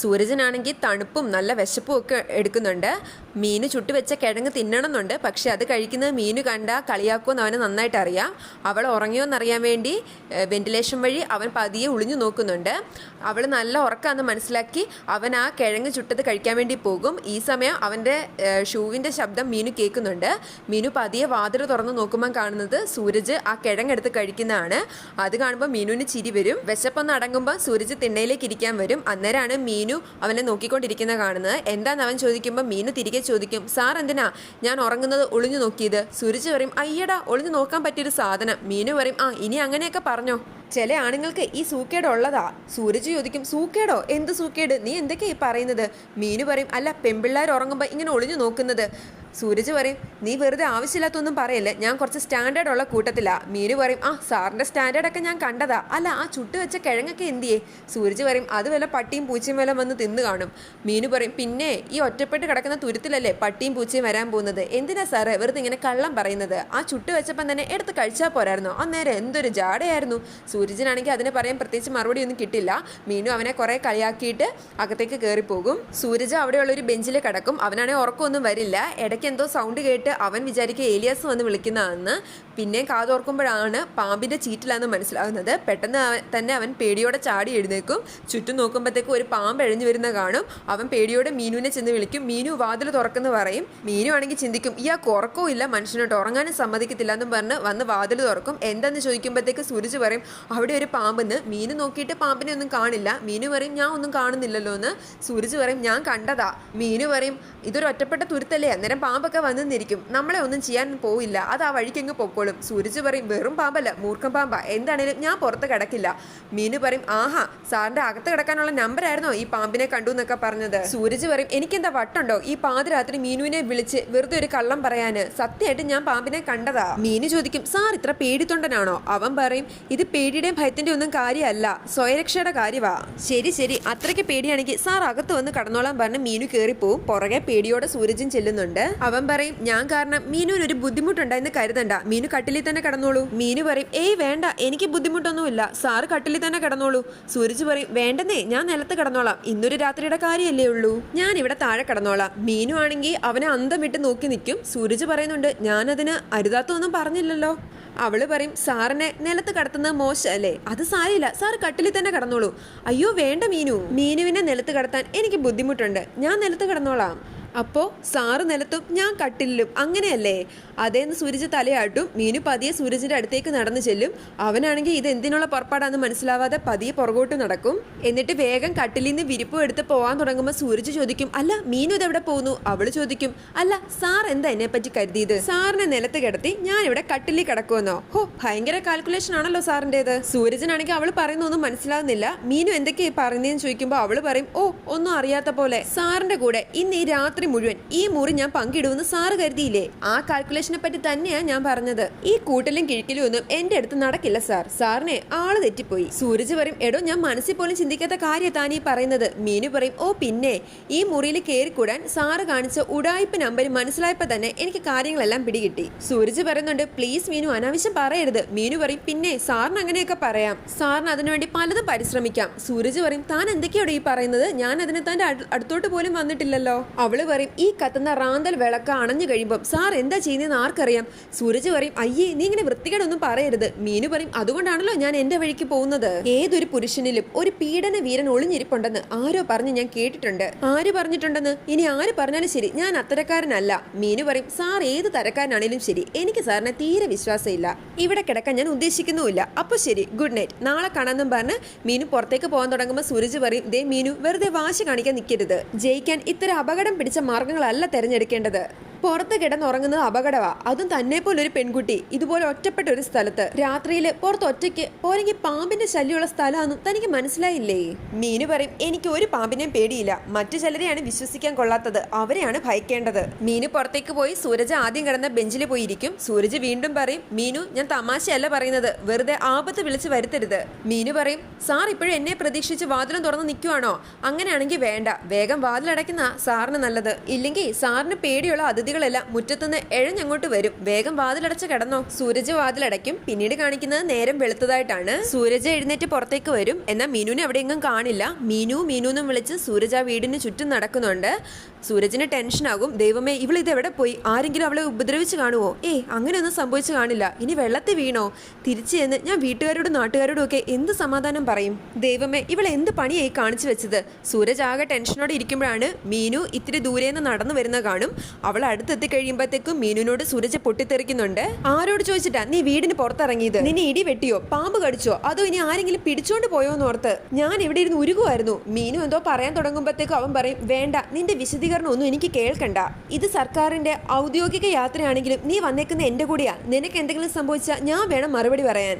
സൂരജനാണെങ്കിൽ തണുപ്പും നല്ല വിശപ്പും ഒക്കെ എടുക്കുന്നുണ്ട്. മീന് ചുട്ടുവെച്ച കിഴങ്ങ് തിന്നണമെന്നുണ്ട്. പക്ഷെ അത് കഴിക്കുന്നത് മീന് കണ്ട കളിയാക്കുമെന്ന് അവന് നന്നായിട്ട് അറിയാം. അവൾ ഉറങ്ങിയോന്നറിയാൻ വേണ്ടി വെന്റിലേഷൻ വഴി അവൻ പതിയെ ഒളിഞ്ഞു നോക്കുന്നുണ്ട്. അവൾ നല്ല ഉറക്കാന്ന് മനസ്സിലാക്കി അവൻ ആ കിഴങ്ങ് ചുട്ടത് കഴിക്കാൻ വേണ്ടി പോകും. ഈ സമയം അവന്റെ ഷൂവിന്റെ ശബ്ദം മീനു കേൾക്കുന്നുണ്ട്. മീനു പതിയെ വാതിൽ തുറന്ന് നോക്കുമ്പോൾ കാണുന്നത് സൂരജ് ആ കിഴങ്ങെടുത്ത് കഴിക്കുന്നതാണ്. അത് കാണുമ്പോൾ മീനുവിന് ചിരി വരും. വിശപ്പൊന്ന് അടങ്ങുമ്പോൾ സൂരജ് തിണ്ണയിലേക്ക് ഇരിക്കാൻ വരും. അന്നേരമാണ് മീനു അവനെ നോക്കിക്കൊണ്ടിരിക്കുന്ന കാണുന്നത്. എന്താണെന്ന് അവൻ ചോദിക്കുമ്പോൾ മീനു തിരികെ ചോദിക്കും സാർ എന്തിനാ? ഞാൻ ഉറങ്ങുന്നത് ഒളിഞ്ഞു നോക്കിയത്. സൂരജ് പറയും അയ്യടാ ഒളിഞ്ഞു നോക്കാൻ പറ്റിയൊരു സാധനം. മീനു പറയും ആ ഇനി അങ്ങനെയൊക്കെ പറഞ്ഞോ. ചില ആണുങ്ങൾക്ക് ഈ സൂക്കേട് ഉള്ളതാ. സൂരജ് ചോദിക്കും സൂക്കേടോ? എന്ത് സൂക്കേട്? നീ എന്തൊക്കെയാ ഈ പറയുന്നത്? മീനു പറയും അല്ല പെൺപിള്ളേർ ഉറങ്ങുമ്പോൾ ഇങ്ങനെ ഒളിഞ്ഞു നോക്കുന്നത്. സൂരജ് പറയും നീ വെറുതെ ആവശ്യമില്ലാത്തൊന്നും പറയല്ലേ? ഞാൻ കുറച്ച് സ്റ്റാൻഡേർഡ് ഉള്ള കൂട്ടത്തിലാ. മീനു പറയും ആ സാറിന്റെ സ്റ്റാൻഡേർഡൊക്കെ ഞാൻ കണ്ടതാ. അല്ല ആ ചുട്ട് വെച്ച കിഴങ്ങൊക്കെ എന്തിയേ? സൂരജ് പറയും അത് വല്ല പട്ടിയും പൂച്ചയും വല്ല വന്ന് തിന്നു കാണും. മീനു പറയും പിന്നെ ഈ ഒറ്റപ്പെട്ട് കിടക്കുന്ന തുരുത്തിലല്ലേ പട്ടിയും പൂച്ചയും വരാൻ പോകുന്നത്? എന്തിനാ സാറേ വെറുതെ ഇങ്ങനെ കള്ളം പറയുന്നത്? ആ ചുട്ട് വെച്ചപ്പം തന്നെ എടുത്ത് കഴിച്ചാൽ പോരായിരുന്നോ? അന്നേരം എന്തൊരു ജാടയായിരുന്നു. സൂരജിനാണെങ്കിൽ അതിന് പറയാൻ പ്രത്യേകിച്ച് മറുപടി ഒന്നും കിട്ടില്ല. മീനു അവനെ കുറേ കളിയാക്കിയിട്ട് അകത്തേക്ക് കയറിപ്പോകും സൂരജ് അവിടെയുള്ള ഒരു ബെഞ്ചിൽ കിടക്കും. അവനാണെങ്കിൽ ഉറക്കമൊന്നും വരില്ല. ഇടയ്ക്ക് എന്തോ സൗണ്ട് കേട്ട് അവൻ വിചാരിക്കുക ഏലിയാസ് വന്ന് വിളിക്കുന്നതാണെന്ന്. പിന്നെ കാതോർക്കുമ്പോഴാണ് പാമ്പിന്റെ ചീറ്റിലാണെന്ന് മനസ്സിലാകുന്നത് പെട്ടെന്ന് തന്നെ അവൻ പേടിയോടെ ചാടി എഴുന്നേക്കും ചുറ്റും നോക്കുമ്പോഴത്തേക്കും ഒരു പാമ്പ് എഴഞ്ഞു വരുന്ന കാണും. അവൻ പേടിയോടെ മീനുവിനെ ചെന്ന് വിളിക്കും. മീനു വാതിൽ തുറക്കുന്നു പറയും. മീനു ആണെങ്കിൽ ചിന്തിക്കും ഇയാൾക്ക് ഉറക്കവും ഇല്ല മനുഷ്യനോട്ട് ഉറങ്ങാനും സമ്മതിക്കത്തില്ല എന്നും പറഞ്ഞ് വന്ന് വാതിൽ തുറക്കും. എന്താന്ന് ചോദിക്കുമ്പോഴത്തേക്ക് സൂരജ് പറയും അവിടെ ഒരു പാമ്പെന്ന്. മീന് നോക്കിയിട്ട് പാമ്പിനെ ഒന്നും കാണില്ല. മീന് പറയും ഞാൻ ഒന്നും കാണുന്നില്ലല്ലോ എന്ന് സൂരജ് പറയും ഞാൻ കണ്ടതാ. മീന് പറയും ഇതൊരു ഒറ്റപ്പെട്ട തുരുത്തല്ലേ? അന്നേരം പാമ്പൊക്കെ വന്നു നിന്നിരിക്കും. നമ്മളെ ഒന്നും ചെയ്യാൻ പോവില്ല. അത് ആ വഴിക്കങ്ങ് പൊക്കോളും. സൂരജ് പറയും വെറും പാമ്പല്ല മൂർഖം പാമ്പാ. എന്താണേലും ഞാൻ പുറത്ത് കിടക്കില്ല. മീന് പറയും ആഹാ സാറിന്റെ അകത്ത് കിടക്കാനുള്ള നമ്പർ ആയിരുന്നോ ഈ പാമ്പിനെ കണ്ടു എന്നൊക്കെ പറഞ്ഞത്? സൂരജ് പറയും എനിക്കെന്താ വട്ടുണ്ടോ? ഈ പാതിരാത്രി മീനുവിനെ വിളിച്ച് വെറുതെ ഒരു കള്ളം പറയാന്. സത്യമായിട്ട് ഞാൻ പാമ്പിനെ കണ്ടതാ. മീന് ചോദിക്കും സാർ ഇത്ര പേടിത്തൊണ്ടനാണോ? അവൻ പറയും ഇത് പേടിയുടെയും ഭയത്തിന്റെ ഒന്നും കാര്യമല്ല. സ്വയരക്ഷയുടെ കാര്യവാ. ശരി ശരി. അത്രയ്ക്ക് പേടിയാണെങ്കിൽ സാർ അകത്ത് വന്ന് കടന്നോളാൻ പറഞ്ഞ് മീനു കയറിപ്പോവും പുറകെ പേടിയോടെ സൂരജും ചെല്ലുന്നുണ്ട്. അവൻ പറയും ഞാൻ കാരണം മീനുവിന് ഒരു ബുദ്ധിമുട്ടുണ്ടായെന്ന് കരുതണ്ട. മീനു കട്ടിലിൽ തന്നെ കടന്നോളൂ. മീനു പറയും ഏയ് വേണ്ട. എനിക്ക് ബുദ്ധിമുട്ടൊന്നുമില്ല. സാറ് കട്ടിലിൽ തന്നെ കടന്നോളൂ. സൂരജ് പറയും വേണ്ടെന്നേ. ഞാൻ നിലത്ത് കടന്നോളാം. ഇന്നൊരു രാത്രിയുടെ കാര്യമല്ലേ ഉള്ളൂ. ഞാൻ ഇവിടെ താഴെ കടന്നോളാം. മീനു ആണെങ്കിൽ അവനെ അന്തം വിട്ട് നോക്കി നിൽക്കും. സൂരജ് പറയുന്നുണ്ട് ഞാനതിന് അരുതാത്തൊന്നും പറഞ്ഞില്ലല്ലോ. അവൾ പറയും സാറിനെ നിലത്ത് കടത്തുന്നത് മോശമല്ലേ അത് സാരില്ല സാർ കട്ടിലിൽ തന്നെ കടന്നോളൂ. അയ്യോ വേണ്ട മീനു. മീനുവിനെ നിലത്ത് കടത്താൻ എനിക്ക് ബുദ്ധിമുട്ടുണ്ട്. ഞാൻ നിലത്ത് കിടന്നോളാം. അപ്പോ സാറ് നിലത്തും ഞാൻ കട്ടിലും അങ്ങനെയല്ലേ? അതേന്ന് സൂരജ് തലയാട്ടും മീനു പതിയെ സൂരജിന്റെ അടുത്തേക്ക് നടന്നു ചെല്ലും. അവനാണെങ്കിൽ ഇത് എന്തിനുള്ള പുറപ്പാടാന്ന് മനസ്സിലാവാതെ പതിയെ പുറകോട്ട് നടക്കും. എന്നിട്ട് വേഗം കട്ടിലിൽ നിന്ന് വിരിപ്പും എടുത്ത് പോവാൻ തുടങ്ങുമ്പോൾ സൂരജ് ചോദിക്കും അല്ല മീനു ഇതെവിടെ പോകുന്നു അവൾ ചോദിക്കും അല്ല സാർ എന്താ എന്നെ പറ്റി കരുതിയത്? സാറിനെ നിലത്ത് കിടത്തി ഞാൻ ഇവിടെ കട്ടിലിൽ കിടക്കുമെന്നോ ഹോ ഭയങ്കര കാൽക്കുലേഷൻ ആണല്ലോ സാറിന്റെത് സൂരജിനാണെങ്കിൽ അവൾ പറയുന്നൊന്നും മനസ്സിലാവുന്നില്ല. മീനു എന്തൊക്കെയായി പറയുന്നതെന്ന് ചോദിക്കുമ്പോൾ അവൾ പറയും ഓ ഒന്നും അറിയാത്ത പോലെ. സാറിന്റെ കൂടെ ഇന്ന് ഈ രാത്രി മുഴുവൻ ഈ മുറി ഞാൻ പങ്കിടുമെന്ന് സാറ് കരുതിയില്ലേ? ആ കാൽക്കുലേഷനെ പറ്റി തന്നെയാണ് ഞാൻ പറഞ്ഞത്. ഈ കൂട്ടലും കിഴിക്കലും ഒന്നും എന്റെ അടുത്ത് നടക്കില്ല സാർ. സാറിനെ ആൾ തെറ്റിപ്പോയി. സൂരജ് പറയും എടോ ഞാൻ മനസ്സിൽ പോലും ചിന്തിക്കാത്ത കാര്യം താനീ പറയുന്നത്. മീനു പറയും ഓ പിന്നെ ഈ മുറിയിൽ കയറിക്കൂടാൻ സാറ് കാണിച്ച ഉടായ്പ നമ്പർ മനസ്സിലായപ്പോ തന്നെ എനിക്ക് കാര്യങ്ങളെല്ലാം പിടികിട്ടി. സൂരജ് പറയുന്നുണ്ട് പ്ലീസ് മീനു അനാവശ്യം പറയരുത്. മീനു പറയും പിന്നെ സാറിന് അങ്ങനെയൊക്കെ പറയാം. സാറിന് അതിനുവേണ്ടി പലതും പരിശ്രമിക്കാം. സൂരജ് പറയും താൻ എന്തൊക്കെയാണോ ഈ പറയുന്നത്? ഞാൻ അതിന് തന്റെ അടു- അടുത്തോട്ട് പോലും വന്നിട്ടില്ലല്ലോ. അവൾ പറയും ഈ കത്തുന്ന റാന്തൽ വിളക്ക് അണഞ്ഞു കഴിയുമ്പം സാർ എന്താ ചെയ്യുന്നതെന്ന് ആർക്കറിയാം? സൂരജ് പറയും അയ്യേ നീ ഇങ്ങനെ വൃത്തികേടൊന്നും പറയരുത്. മീനു പറയും അതുകൊണ്ടാണല്ലോ ഞാൻ എന്റെ വഴിക്ക് പോകുന്നത്. ഏതൊരു പുരുഷനിലും ഒരു പീഡന വീരൻ ഒളിഞ്ഞിരിപ്പുണ്ടെന്ന് ആരോ പറഞ്ഞ് ഞാൻ കേട്ടിട്ടുണ്ട്. ആര് പറഞ്ഞിട്ടുണ്ടെന്ന്? ഇനി ആര് പറഞ്ഞാലും ശരി ഞാൻ അത്തരക്കാരനല്ല. മീനു പറയും സാർ ഏത് തരക്കാരനാണേലും ശരി എനിക്ക് സാറിനെ തീരെ വിശ്വാസമില്ല. ഇവിടെ കിടക്കാൻ ഞാൻ ഉദ്ദേശിക്കുന്നുമില്ല. അപ്പൊ ശരി ഗുഡ് നൈറ്റ് നാളെ കാണാമെന്നും പറഞ്ഞ് മീനു പുറത്തേക്ക് പോകാൻ തുടങ്ങുമ്പോൾ സൂരജ് പറയും ദേ മീനു വെറുതെ വാശി കാണിക്കാൻ നിൽക്കരുത് ജയിക്കാൻ ഇത്തരം അപകടം പിടിച്ച മാർഗങ്ങളല്ല തെരഞ്ഞെടുക്കേണ്ടത്. പുറത്ത് കിടന്നുറങ്ങുന്നത് അപകടമാ അതും തന്നെ പോലൊരു പെൺകുട്ടി. ഇതുപോലെ ഒറ്റപ്പെട്ട ഒരു സ്ഥലത്ത്. രാത്രിയിൽ പുറത്ത് ഒറ്റയ്ക്ക് പോരെങ്കിൽ പാമ്പിന്റെ ശല്യമുള്ള സ്ഥലമാണെന്നും തനിക്ക് മനസ്സിലായില്ലേ? മീനു പറയും എനിക്ക് ഒരു പാമ്പിനെയും പേടിയില്ല. മറ്റു ചിലരെയാണ് വിശ്വസിക്കാൻ കൊള്ളാത്തത്. അവരെയാണ് ഭയക്കേണ്ടത്. മീനു പുറത്തേക്ക് പോയി സൂരജ് ആദ്യം കിടന്ന ബെഞ്ചിൽ പോയിരിക്കും. സൂരജ് വീണ്ടും പറയും മീനു ഞാൻ തമാശയല്ല പറയുന്നത്. വെറുതെ ആപത്ത് വിളിച്ച് വരുത്തരുത്. മീനു പറയും സാർ ഇപ്പോഴും എന്നെ പ്രതീക്ഷിച്ച് വാതിലും തുറന്ന് നിൽക്കുവാണോ അങ്ങനെയാണെങ്കിൽ വേണ്ട. വേഗം വാതിലടയ്ക്കുന്ന സാറിന് നല്ലത്. ഇല്ലെങ്കിൽ സാറിന് പേടിയുള്ള അതിഥികൾ അതിഥികളെല്ലാം മുറ്റത്തുനിന്ന് എഴഞ്ഞങ്ങോട്ട് വരും. വേഗം വാതിലടച്ച് കിടന്നോ. സൂരജ് വാതിലടയ്ക്കും. പിന്നീട് കാണിക്കുന്നത് നേരം വെളുത്തതായിട്ടാണ്. സൂരജ് എഴുന്നേറ്റ് പുറത്തേക്ക് വരും. എന്നാൽ മീനുവിനെ എവിടെയെങ്കിലും കാണില്ല. മീനു മീനു എന്നും വിളിച്ച് സൂരജ് ആ വീടിന് ചുറ്റും നടക്കുന്നുണ്ട്. സൂരജിന് ടെൻഷനാകും ദൈവമേ ഇവൾ ഇതെവിടെ പോയി? ആരെങ്കിലും അവളെ ഉപദ്രവിച്ച് കാണുമോ ഏയ് അങ്ങനെയൊന്നും സംഭവിച്ചു കാണില്ല. ഇനി വെള്ളത്തിൽ വീണോ? തിരിച്ചു ചെന്ന് ഞാൻ വീട്ടുകാരോടും നാട്ടുകാരോടും ഒക്കെ എന്ത് സമാധാനം പറയും? ദൈവമേ ഇവൾ എന്ത് പണിയായി കാണിച്ചു വെച്ചത്? സൂരജ് ആകെ ടെൻഷനോടെ ഇരിക്കുമ്പോഴാണ് മീനു ഇത്തിരി ദൂരെ നിന്ന് നടന്നു വരുന്ന കാണും. അവൾ അടുത്തെത്തി കഴിയുമ്പോഴത്തേക്കും മീനുവിനോട് സുരജ് പൊട്ടിത്തെറിക്കുന്നുണ്ട്. ആരോട് ചോദിച്ചിട്ടാ നീ വീടിന് പുറത്തിറങ്ങിയത്? നിന്നെ ഇടി വെട്ടിയോ? പാമ്പ് കടിച്ചോ? അതോ ഇനി ആരെങ്കിലും പിടിച്ചോണ്ട് പോയോ എന്ന് ഓർത്ത് ഞാൻ ഇവിടെ ഇരുന്ന് ഉരുകുമായിരുന്നു. മീനു എന്തോ പറയാൻ തുടങ്ങുമ്പോഴത്തേക്കും അവൻ പറയും വേണ്ട നിന്റെ വിശദീകരണം ഒന്നും എനിക്ക് കേൾക്കണ്ട. ഇത് സർക്കാരിന്റെ ഔദ്യോഗിക യാത്രയാണെങ്കിലും നീ വന്നേക്കുന്ന എന്റെ കൂടെയാ. നിനക്ക് എന്തെങ്കിലും സംഭവിച്ചാൽ ഞാൻ വേണം മറുപടി പറയാൻ.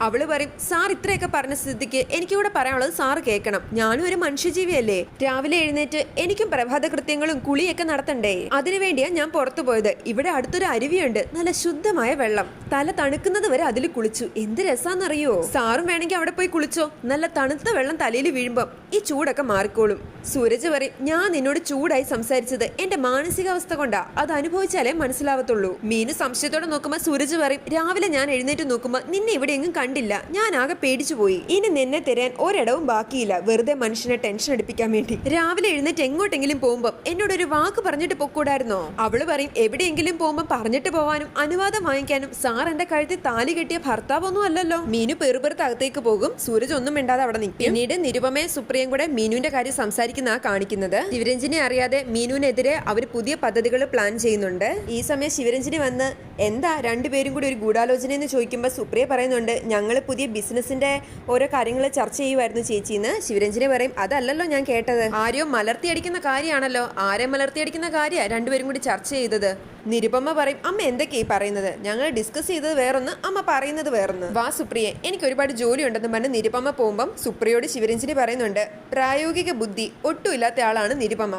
അവൾ പറയും സാർ ഇത്രയൊക്കെ പറഞ്ഞ സ്ഥിതിക്ക് എനിക്കിവിടെ പറയാനുള്ളത് സാറ് കേൾക്കണം. ഞാനും ഒരു മനുഷ്യജീവിയല്ലേ? രാവിലെ എഴുന്നേറ്റ് എനിക്കും പ്രഭാത കൃത്യങ്ങളും കുളിയൊക്കെ നടത്തണ്ടേ? അതിനുവേണ്ടിയാ ഞാൻ പുറത്തു പോയത്. ഇവിടെ അടുത്തൊരു അരുവിയുണ്ട്. നല്ല ശുദ്ധമായ വെള്ളം. തല തണുക്കുന്നത് വരെ അതിൽ കുളിച്ചു. എന്ത് രസാന്നറിയോ? സാറും വേണമെങ്കിൽ അവിടെ പോയി കുളിച്ചോ? നല്ല തണുത്ത വെള്ളം തലയിൽ വീഴുമ്പം ഈ ചൂടൊക്കെ മാറിക്കോളും. സൂരജ് പറയും ഞാൻ നിന്നോട് ചൂടായി സംസാരിച്ചത് എന്റെ മാനസികാവസ്ഥ കൊണ്ടാ. അത് അനുഭവിച്ചാലേ മനസ്സിലാവത്തുള്ളൂ. മീനു സംശയത്തോടെ നോക്കുമ്പോ സൂരജ് പറയും രാവിലെ ഞാൻ എഴുന്നേറ്റ് നോക്കുമ്പോ നിന്നെ ഇവിടെ എങ്ങും കണ്ടില്ല. ഞാൻ ആകെ പേടിച്ചു പോയി. ഇനി നിന്നെ തരാൻ ഒരിടവും ബാക്കിയില്ല. വെറുതെ മനുഷ്യനെ ടെൻഷൻ അടിപ്പിക്കാൻ വേണ്ടി. രാവിലെ എഴുന്നേറ്റ് എങ്ങോട്ടെങ്കിലും പോകുമ്പോൾ എന്നോട് ഒരു വാക്ക് പറഞ്ഞിട്ട് പൊക്കൂടായിരുന്നോ? അവൾ പറയും എവിടെയെങ്കിലും പോകുമ്പോൾ പറഞ്ഞിട്ട് പോവാനും അനുവാദം വാങ്ങിക്കാനും സാർ എന്റെ കഴുത്തിൽ താലി കെട്ടിയ ഭർത്താവൊന്നും അല്ലല്ലോ. മീനു പെറുപെറുത്ത് അകത്തേക്ക് പോകും. സൂരജ് ഒന്നും മിണ്ടാതെ അവിടെ നിൽക്കും. പിന്നീട് നിരുപമയും സുപ്രിയയും കൂടെ മീനുവിന്റെ കാര്യം സംസാരിക്കുന്ന കാണിക്കുന്നത്. ശിവരഞ്ജിനെ അറിയാതെ മീനുവിനെതിരെ അവർ പുതിയ പദ്ധതികൾ പ്ലാൻ ചെയ്യുന്നുണ്ട്. ഈ സമയം ശിവരഞ്ജിനി വന്ന് എന്താ രണ്ടുപേരും കൂടി ഒരു ഗൂഢാലോചന എന്ന് ചോദിക്കുമ്പോൾ സുപ്രിയ പറയുന്നുണ്ട് ഞങ്ങൾ പുതിയ ബിസിനസിന്റെ ഓരോ കാര്യങ്ങൾ ചർച്ച ചെയ്യുമായിരുന്നു ചേച്ചി എന്ന് ശിവരഞ്ജിനെ പറയും അതല്ലല്ലോ ഞാൻ കേട്ടത്. ആരെയോ മലർത്തിയടിക്കുന്ന കാര്യമാണല്ലോ. ആരെ മലർത്തിയടിക്കുന്ന കാര്യമാണ് രണ്ടുപേരും കൂടി ചർച്ച ചെയ്തത്? നിരുപമ പറയും അമ്മ എന്തൊക്കെയായി പറയുന്നത്? ഞങ്ങൾ ഡിസ്കസ് ചെയ്തത് വേറൊന്ന് അമ്മ പറയുന്നത് വേറൊന്ന്. വാ സുപ്രിയെ എനിക്ക് ഒരുപാട് ജോലി ഉണ്ടെന്ന് പറഞ്ഞ് നിരുപമ പോകുമ്പം സുപ്രിയോട് ശിവരഞ്ജിനി പറയുന്നുണ്ട് പ്രായോഗിക ബുദ്ധി ഒട്ടുമില്ലാത്ത ആളാണ് നിരുപമ.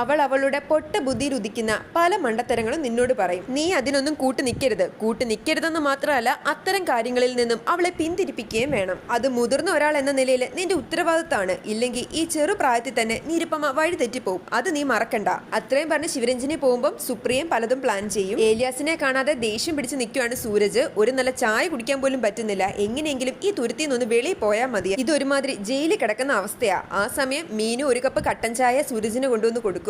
അവൾ അവളുടെ പൊട്ട ബുദ്ധി രുദിക്കുന്ന പല മണ്ടത്തരങ്ങളും നിന്നോട് പറയും. നീ അതിനൊന്നും കൂട്ടു നിൽക്കരുത് കൂട്ടു നിൽക്കരുതെന്ന് മാത്രമല്ല അത്തരം കാര്യങ്ങളിൽ നിന്നും അവളെ പിന്തിരിപ്പിക്കുകയും വേണം. അത് മുതിർന്ന ഒരാൾ എന്ന നിലയിൽ നിന്റെ ഉത്തരവാദിത്തമാണ് ഇല്ലെങ്കിൽ ഈ ചെറു പ്രായത്തിൽ തന്നെ നിരുപ്പമ വഴി തെറ്റിപ്പോവും. അത് നീ മറക്കണ്ട. അത്രയും പറഞ്ഞ് ശിവരഞ്ജിനെ പോകുമ്പോൾ സുപ്രിയം പലതും പ്ലാൻ ചെയ്യും. ഏലിയാസിനെ കാണാതെ ദേഷ്യം പിടിച്ച് നിൽക്കുകയാണ് സൂരജ്. ഒരു നല്ല ചായ കുടിക്കാൻ പോലും പറ്റുന്നില്ല. എങ്ങനെയെങ്കിലും ഈ തുരുത്തിൽ നിന്ന് വെളിയിൽ പോയാൽ മതി. ഇതൊരുമാതിരി ജയിലിൽ കിടക്കുന്ന അവസ്ഥയാ. ആ സമയം മീനു ഒരു കപ്പ് കട്ടൻ ചായ സൂരജിന് കൊണ്ടുവന്ന് കൊടുക്കും.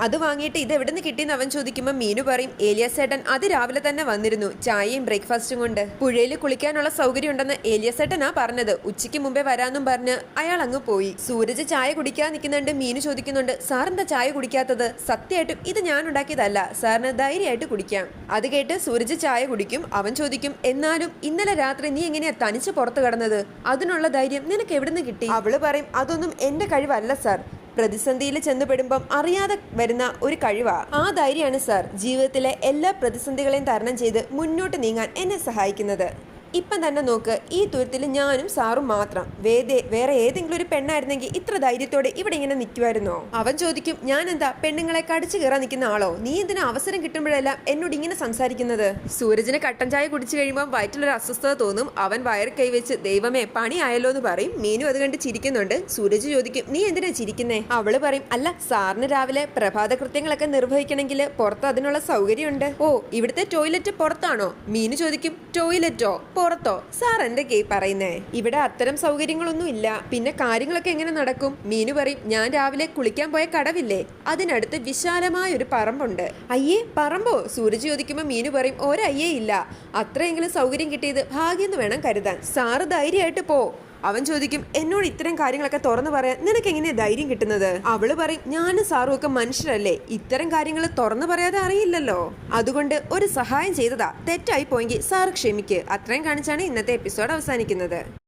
അത് വാങ്ങിയിട്ട് ഇത് എവിടെ നിന്ന് കിട്ടിയെന്ന് അവൻ ചോദിക്കുമ്പോൾ മീനു പറയും ഏലിയാസ് ഏട്ടൻ അത് രാവിലെ തന്നെ വന്നിരുന്നു. ചായയും ബ്രേക്ക്ഫാസ്റ്റും കൊണ്ട്. പുഴയിൽ കുളിക്കാനുള്ള സൗകര്യം ഉണ്ടെന്ന് ഏലിയാസ് ഏട്ടനാ പറഞ്ഞത്. ഉച്ചയ്ക്ക് മുമ്പേ വരാന്നും പറഞ്ഞ് അയാൾ അങ്ങ് പോയി. സൂരജ് ചായ കുടിക്കാൻ നിൽക്കുന്നുണ്ട്. മീനു ചോദിക്കുന്നുണ്ട് സാറിന്റെ ചായ കുടിക്കാത്തത്? സത്യമായിട്ടും ഇത് ഞാൻ ഉണ്ടാക്കിയതല്ല. സാറിന് ധൈര്യമായിട്ട് കുടിക്കാം. അത് കേട്ട് സൂരജ് ചായ കുടിക്കും. അവൻ ചോദിക്കും എന്നാലും ഇന്നലെ രാത്രി നീ എങ്ങനെയാ തനിച്ച് പുറത്തു കടന്നത്? അതിനുള്ള ധൈര്യം നിനക്ക് എവിടുന്ന് കിട്ടി? അവൾ പറയും അതൊന്നും എന്റെ കഴിവല്ല സാർ. പ്രതിസന്ധിയിൽ ചെന്നുപെടുമ്പം അറിയാതെ വരുന്ന ഒരു കഴിവാ. ആ ധൈര്യമാണ് സാർ ജീവിതത്തിലെ എല്ലാ പ്രതിസന്ധികളെയും തരണം ചെയ്ത് മുന്നോട്ട് നീങ്ങാൻ എന്നെ സഹായിക്കുന്നത്. ഇപ്പം തന്നെ നോക്ക് ഈ തുരത്തിൽ ഞാനും സാറും മാത്രം. വേദേ വേറെ ഏതെങ്കിലും ഒരു പെണ്ണായിരുന്നെങ്കിൽ ഇത്ര ധൈര്യത്തോടെ ഇവിടെ ഇങ്ങനെ നിൽക്കുമായിരുന്നോ അവൻ ചോദിക്കും ഞാൻ എന്താ പെണ്ണുങ്ങളെ കടിച്ചു കയറാൻ നിൽക്കുന്ന ആളോ? നീ എന്തിനാ അവസരം കിട്ടുമ്പോഴെല്ലാം എന്നോട് ഇങ്ങനെ സംസാരിക്കുന്നത്? സൂരജിന് കട്ടൻ ചായ കുടിച്ചു കഴിയുമ്പോൾ വയറ്റിലൊരു അസ്വസ്ഥത തോന്നും. അവൻ വയറ് കൈവച്ച് ദൈവമേ പണി ആയല്ലോ എന്ന് പറയും. മീനു അത് കണ്ട് ചിരിക്കുന്നുണ്ട്. സൂരജ് ചോദിക്കും നീ എന്തിനാ ചിരിക്കുന്നേ? അവൾ പറയും അല്ല സാറിന് രാവിലെ പ്രഭാത കൃത്യങ്ങളൊക്കെ നിർവഹിക്കണമെങ്കിൽ പുറത്ത് അതിനുള്ള സൗകര്യമുണ്ട്. ഓ ഇവിടുത്തെ ടോയ്ലറ്റ് പുറത്താണോ? മീനു ചോദിക്കും ടോയ്ലറ്റോ? പുറത്തോ? സാർ എന്റെ കേ പറയുന്നേ? ഇവിടെ അത്തരം സൗകര്യങ്ങളൊന്നും ഇല്ല. പിന്നെ കാര്യങ്ങളൊക്കെ എങ്ങനെ നടക്കും? മീനു പറയും ഞാൻ രാവിലെ കുളിക്കാൻ പോയ കടവില്ലേ? അതിനടുത്ത് വിശാലമായ ഒരു പറമ്പുണ്ട്. അയ്യേ പറമ്പോ? സൂരജ് ചോദിക്കുമ്പോൾ മീനു പറയും ഒരയ്യേ ഇല്ല. അത്രയെങ്കിലും സൗകര്യം കിട്ടിയത് ഭാഗ്യം വേണം കരുതാൻ. സാറ് ധൈര്യമായിട്ട് പോ. അവൻ ചോദിക്കും എന്നോട് ഇത്തരം കാര്യങ്ങളൊക്കെ തുറന്നു പറയാൻ നിനക്ക് എങ്ങനെയാ ധൈര്യം കിട്ടുന്നത്? അവൾ പറയും ഞാനും സാറും ഒക്കെ മനുഷ്യരല്ലേ ഇത്തരം കാര്യങ്ങൾ തുറന്നു പറയാതെ അറിയില്ലല്ലോ. അതുകൊണ്ട് ഒരു സഹായം ചെയ്തതാ തെറ്റായി പോയെങ്കിൽ സാറ് ക്ഷമിക്ക്. അത്രയും കാണിച്ചാണ് ഇന്നത്തെ എപ്പിസോഡ് അവസാനിക്കുന്നത്.